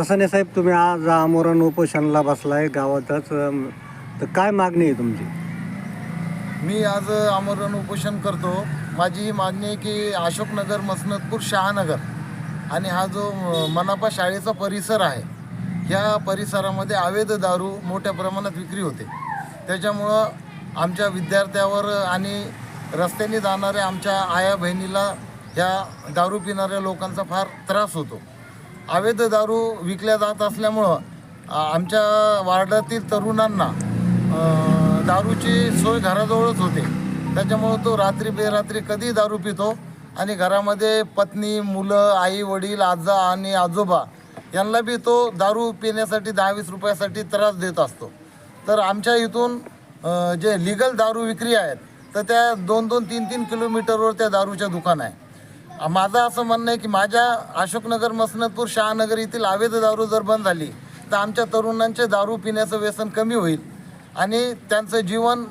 ससाने साहेब तुम्ही आज आमोरण उपोषणाला बसलाय गावातच. अम, तर काय मागणी आहे तुमची? मी आज आमरण उपोषण करतो. माझी ही मागणी आहे की अशोकनगर मसनतपूर शहानगर आणि हा जो अ, मनापा शाळेचा परिसर आहे ह्या परिसरामध्ये अवैध दारू मोठ्या प्रमाणात विक्री होते. त्याच्यामुळं आमच्या विद्यार्थ्यावर आणि रस्त्याने जाणाऱ्या आमच्या आया बहिणीला ह्या दारू पिणाऱ्या लोकांचा फार त्रास होतो. अवैध दारू विकल्या जात असल्यामुळं आमच्या वार्डातील तरुणांना दारूची सोय घराजवळच होते. त्याच्यामुळं तो रात्री बेरात्री कधी दारू पितो आणि घरामध्ये पत्नी मुलं आई वडील आजा आणि आजोबा यांना बी तो दारू पिण्यासाठी दहा वीस रुपयासाठी त्रास देत असतो. तर आमच्या इथून जे लिगल दारू विक्री आहेत तर त्या दोन दोन तीन तीन किलोमीटरवर त्या दारूच्या दुकान आहे. माझं असं म्हणणं आहे की माझ्या अशोकनगर मसनतपूर शहानगर येथील अवैध दारू जर बंद झाली तर आमच्या तरुणांचे दारू पिण्याचं व्यसन कमी होईल आणि त्यांचं जीवन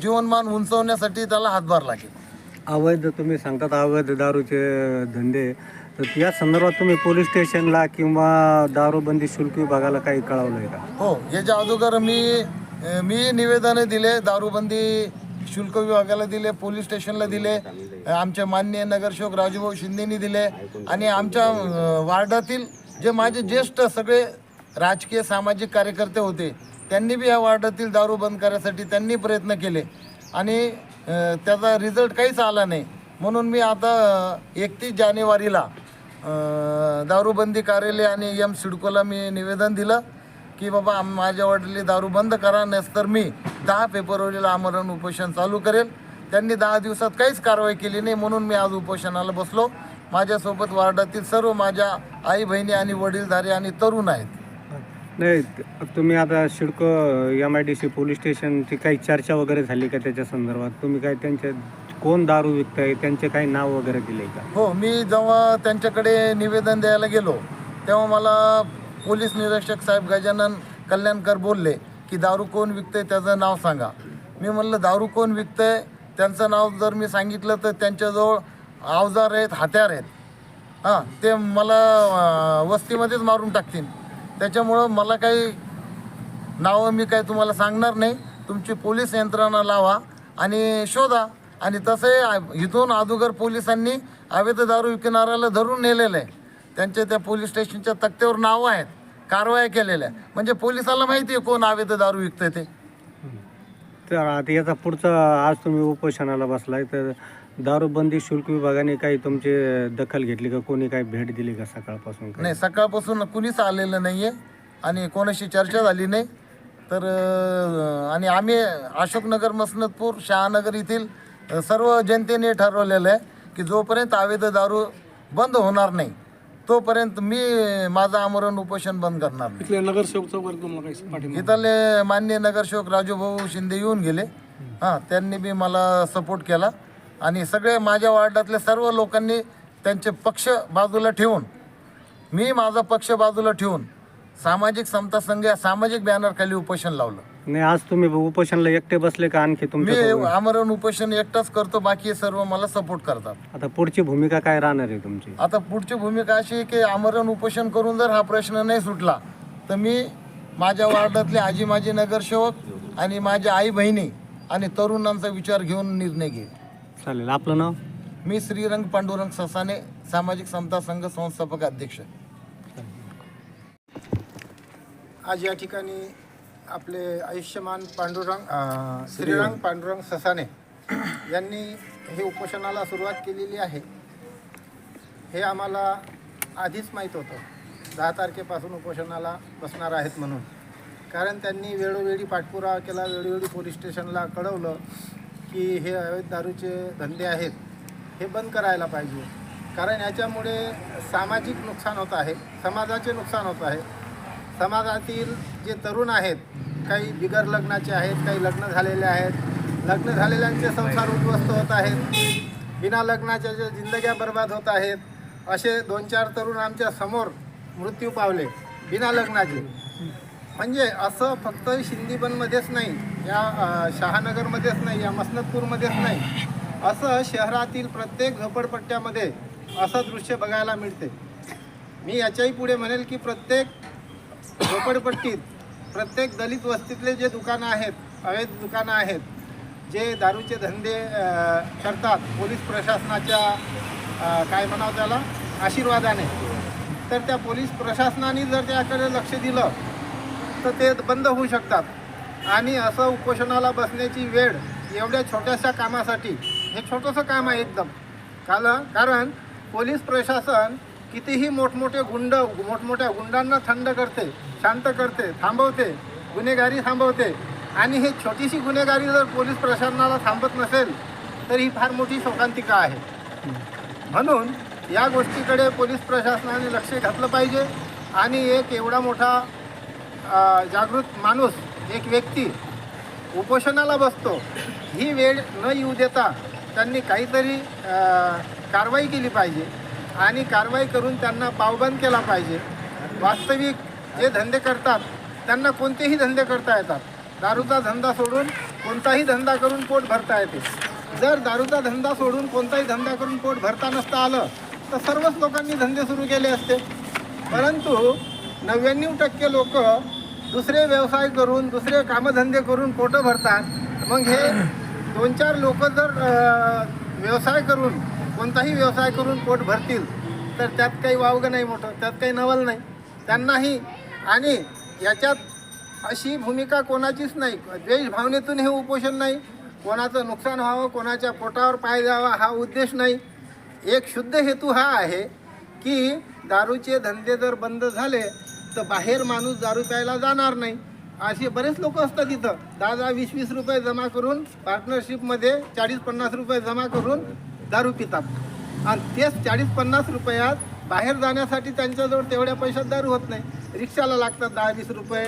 जीवनमान उंचवण्यासाठी त्याला हातभार लागेल. अवैध तुम्ही सांगतात अवैध दारूचे धंदे. तर या संदर्भात तुम्ही पोलीस स्टेशनला किंवा दारूबंदी शुल्क विभागाला काही कळवलंय का? हो याच्या अगोदर मी मी निवेदनं दिले दारूबंदी शुल्क विभागाला दिले पोलीस स्टेशनला दिले आमच्या आमचे माननीय नगरसेवक राजूभाऊ शिंदेनी दिले आणि आमच्या वार्डातील जे माझे ज्येष्ठ सगळे राजकीय सामाजिक कार्यकर्ते होते त्यांनी बी या वार्डातील दारू बंद करण्यासाठी त्यांनी प्रयत्न केले. आणि त्याचा रिझल्ट काहीच आला नाही. म्हणून मी आता एकतीस जानेवारीला दारूबंदी कार्यालय आणि एम सिडकोला मी निवेदन दिलं. की बाबा माझ्या वडिली दारू बंद करा नस तर मी दहा फेब्रुवारीला आमरण उपोषण चालू करेल. त्यांनी दहा दिवसात काहीच कारवाई केली नाही म्हणून मी आज उपोषणाला बसलो. माझ्यासोबत वार्डातील सर्व माझ्या आई बहिणी आणि वडीलधारी आणि तरुण आहेत. नाही तुम्ही आता CIDCO M I D C police स्टेशनची काही चर्चा वगैरे झाली का त्याच्या संदर्भात? तुम्ही काय त्यांचे कोण दारू विकताय? त्यांचे काही नाव वगैरे दिले का? हो मी जेव्हा त्यांच्याकडे निवेदन द्यायला गेलो तेव्हा मला पोलीस निरीक्षक साहेब गजानन कल्याणकर बोलले की दारू कोण विकतंय त्याचं नाव सांगा. मी म्हणलं दारू कोण विकतंय? त्यांचं नाव जर मी सांगितलं तर त्यांच्याजवळ अवजार आहेत हत्यार आहेत. हां ते मला वस्तीमध्येच मारून टाकतील. त्याच्यामुळं मला काही नावं मी काही तुम्हाला सांगणार नाही. तुमची पोलीस यंत्रणा लावा आणि शोधा. आणि तसंही इथून अगोदर पोलिसांनी अवैध दारू विकणाऱ्याला धरून नेलेलं आहे. त्यांच्या त्या पोलीस स्टेशनच्या तक्त्यावर नावं आहेत कारवाया केलेल्या आहे म्हणजे पोलिसाला माहिती आहे कोण अवैध दारू विकतंय ते. तर आता याचा पुढचा आज तुम्ही उपोषणाला बसलाय तर दारूबंदी शुल्क विभागाने काही तुमची दखल घेतली का? कोणी काही भेट दिली का सकाळपासून? नाही सकाळपासून कुणीच आलेलं नाही आहे आणि कोणाशी चर्चा झाली नाही. तर अं, आणि आम्ही अशोकनगर मसनतपूर शहानगर येथील अं, सर्व जनतेने ठरवलेलं आहे की जोपर्यंत अवैध दारू बंद होणार नाही तोपर्यंत मी माझं आमरण उपोषण बंद करणार नाही. इथले नगरसेवकचा वर्ग तुम्हाला काही पाठिंबा इथले मान्य नगरसेवक राजूभाऊ शिंदे येऊन गेले. हां त्यांनी बी मला सपोर्ट केला. आणि सगळे माझ्या वार्डातल्या सर्व लोकांनी त्यांचे पक्ष बाजूला ठेवून मी माझा पक्ष बाजूला ठेवून सामाजिक समता संघ या सामाजिक बॅनरखाली उपोषण लावलं. नाही आज तुम्ही उपोषणाला एकटे बसले का आणखी मी तुमच्या आमरण उपोषण एकटाच करतो बाकी सर्व मला सपोर्ट करतात. आता पुढची भूमिका काय राहणार आहे तुमची? आता पुढची भूमिका अशी आहे की आमरण उपोषण करून जर हा प्रश्न नाही सुटला तर मी माझ्या वार्डातले आजी माजी नगरसेवक आणि माझ्या आई बहिणी आणि तरुणांचा विचार घेऊन निर्णय घेईल. चालेल. आपलं नाव? मी श्रीरंग पांडुरंग ससाने सामाजिक समता संघ संस्थापक अध्यक्ष. आज या ठिकाणी आपले आयुष्यमान पांडुरंग श्रीरंग पांडुरंग ससाने यांनी हे उपोषणाला सुरुवात केलेली आहे. हे आम्हाला आधीच माहीत होतं. दहा तारखेपासून उपोषणाला बसणार आहेत म्हणून. कारण त्यांनी वेळोवेळी पाठपुरावा केला वेळोवेळी पोलीस स्टेशनला कळवलं की हे अवैध दारूचे धंदे आहेत. हे बंद करायला पाहिजे. कारण याच्यामुळे सामाजिक नुकसान होत आहे समाजाचे नुकसान होत आहे. समाजातील जे तरुण आहेत काही बिगर लग्नाचे आहेत काही लग्न झालेले आहेत. लग्न झालेल्यांचे संसार उद्ध्वस्त होत आहेत. बिना लग्नाच्या ज्या जिंदग्या बर्बाद होत आहेत असे दोन चार तरुण आमच्यासमोर मृत्यू पावले बिना लग्नाचे. म्हणजे असं फक्त शिंदीबनमध्येच नाही या शहानगरमध्येच नाही या मसनतपूरमध्येच नाही. असं शहरातील प्रत्येक झोपडपट्ट्यामध्ये असं दृश्य बघायला मिळते. मी याच्याही पुढे म्हणेल की प्रत्येक झोपडपट्टीत प्रत्येक दलित वस्तीतले जे दुकानं आहेत अवैध दुकानं आहेत जे दारूचे धंदे करतात पोलीस प्रशासनाच्या काय म्हणावं त्याला आशीर्वादाने. तर त्या पोलीस प्रशासनाने जर त्याकडे लक्ष दिलं तर ते बंद होऊ शकतात. आणि असं उपोषणाला बसण्याची वेळ एवढ्या छोट्याशा कामासाठी हे छोटंसं काम आहे एकदम. काल कारण पोलीस प्रशासन कितीही मोठमोठे गुंड मोठमोठ्या गुंडांना थंड करते शांत करते थांबवते गुन्हेगारी थांबवते. आणि हे छोटीशी गुन्हेगारी जर पोलीस प्रशासनाला थांबत नसेल तर ही फार मोठी शोकांतिका आहे. म्हणून या गोष्टीकडे पोलीस प्रशासनाने लक्ष घातलं पाहिजे. आणि एक एवढा मोठा जागृत माणूस एक व्यक्ती उपोषणाला बसतो. ही वेळ न येऊ देता त्यांनी काहीतरी कारवाई केली पाहिजे. आणि कारवाई करून त्यांना पावबंद केला पाहिजे. वास्तविक जे धंदे करतात त्यांना कोणतेही धंदे करता येतात. दारूचा धंदा सोडून कोणताही धंदा करून पोट भरता येते. जर दारूचा धंदा सोडून कोणताही धंदा करून पोट भरता नसता आलं तर सर्वच लोकांनी धंदे सुरू केले असते. परंतु नव्याण्णव टक्के लोक दुसरे व्यवसाय करून दुसरे कामधंदे करून पोटं भरतात. मग हे दोन चार लोक जर व्यवसाय करून कोणताही व्यवसाय करून पोट भरतील तर त्यात काही वावगं नाही मोठं त्यात काही नवल नाही. त्यांनाही आणि याच्यात अशी भूमिका कोणाचीच नाही. द्वेष भावनेतून हे उपोषण नाही. कोणाचं नुकसान व्हावं कोणाच्या पोटावर पाय द्यावा हा उद्देश नाही. एक शुद्ध हेतू हा आहे की दारूचे धंदे जर बंद झाले तर बाहेर माणूस दारू प्यायला जाणार नाही. असे बरेच लोक असतात तिथं दहा दहा वीस वीस रुपये जमा करून पार्टनरशिपमध्ये चाळीस पन्नास रुपये जमा करून दारू पितात. आणि तेच चाळीस पन्नास रुपयात बाहेर जाण्यासाठी त्यांच्याजवळ तेवढ्या पैशात दारू होत नाही. रिक्षाला लागतात दहा वीस रुपये.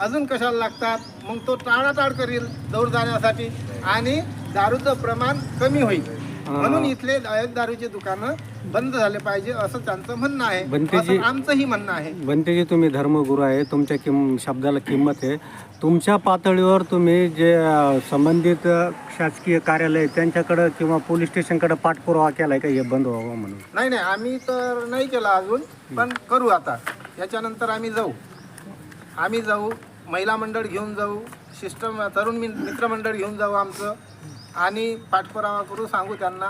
अजून कशाला लागतात? मग तो टाळाटाळ करील दौड जाण्यासाठी. आणि दारूचं प्रमाण कमी होईल. म्हणून इथले दारूचे दुकानं बंद झाले पाहिजे असं त्यांचं म्हणणं आहे. असं आमचंही म्हणणं आहे. बनतेजी तुम्ही धर्मगुरू आहे तुमच्या किम शब्दाला किंमत आहे. तुमच्या पातळीवर तुम्ही जे संबंधित शासकीय कार्यालय त्यांच्याकडं किंवा पोलीस स्टेशनकडे पाठपुरावा केलाय का? हे बंद व्हावं म्हणून. नाही नाही आम्ही तर नाही केला अजून पण करू आता. याच्यानंतर आम्ही जाऊ. आम्ही जाऊ महिला मंडळ घेऊन जाऊ सिस्टम तरुण मित्रमंडळ घेऊन जाऊ आमचं. आणि पाठपुरावा करू सांगू त्यांना.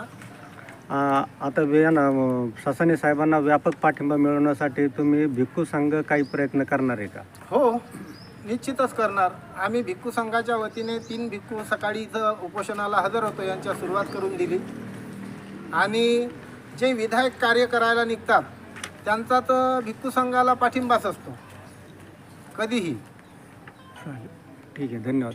आ, आता वे ना अ, ससाने साहेबांना व्यापक पाठिंबा मिळवण्यासाठी तुम्ही भिक्खू संघ काही प्रयत्न करणार आहे का? हो निश्चितच करणार. आम्ही भिक्खू संघाच्या वतीने तीन भिक्खू सकाळी इथं उपोषणाला हजर होतो यांच्या सुरुवात करून दिली. आणि जे विधायक कार्य करायला निघतात त्यांचा तर भिक्खू संघाला पाठिंबाच असतो. कधीही. ठीक आहे धन्यवाद.